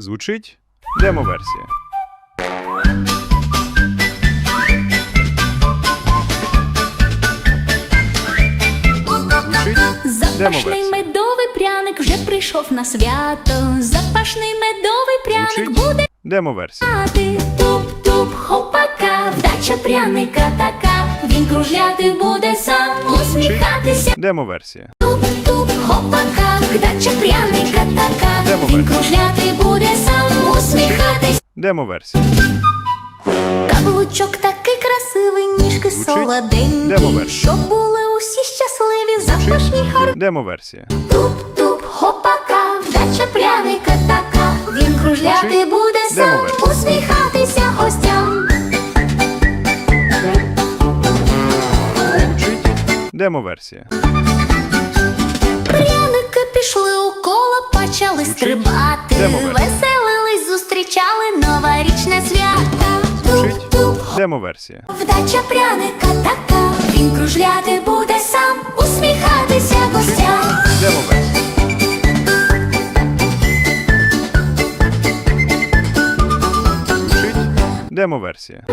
Звучить демо-версія. Запашний медовий пряник вже прийшов на свято. Запашний медовий пряник буде демо-версія. мати. Туп-туп, хопака, вдача пряника така. Він кружляти буде сам, усміхатися. Демо-версія. Туп-туп, хопака, вдача пряника така. Він кружляти буде сам, усміхатися. Демо-версія. Каблучок такий красивий, ніжки Звучить солоденькі. демо-версія. Щоб були усі щасливі, запашні хар. Демо-версія. Туп-туп, хопака, вдача пряника така. Він кружляти Звучить буде сам, демо-версія. усміхатися гостям. Демо-версія. Пряники пішли у коло, почали стрибати. демо-версія. Зустрічали новорічне свято. Туп-туп, демо-версія. вдача пряника така. Він кружляти буде сам, усміхатися гостям. Демо-версія. Демо-версія.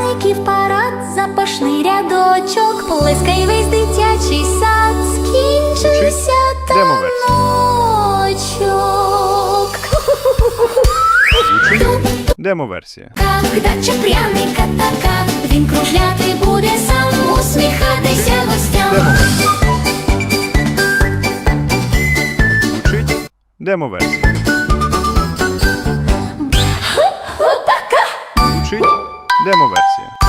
Парад, запашний рядочок, плескай весь дитячий сад, скінчився Демо-версія. Демо-версія. Дача пряний катака, він кружляти буде сам, усміхатися гостям. Демо-версія. Демо-версія. Демо-версія.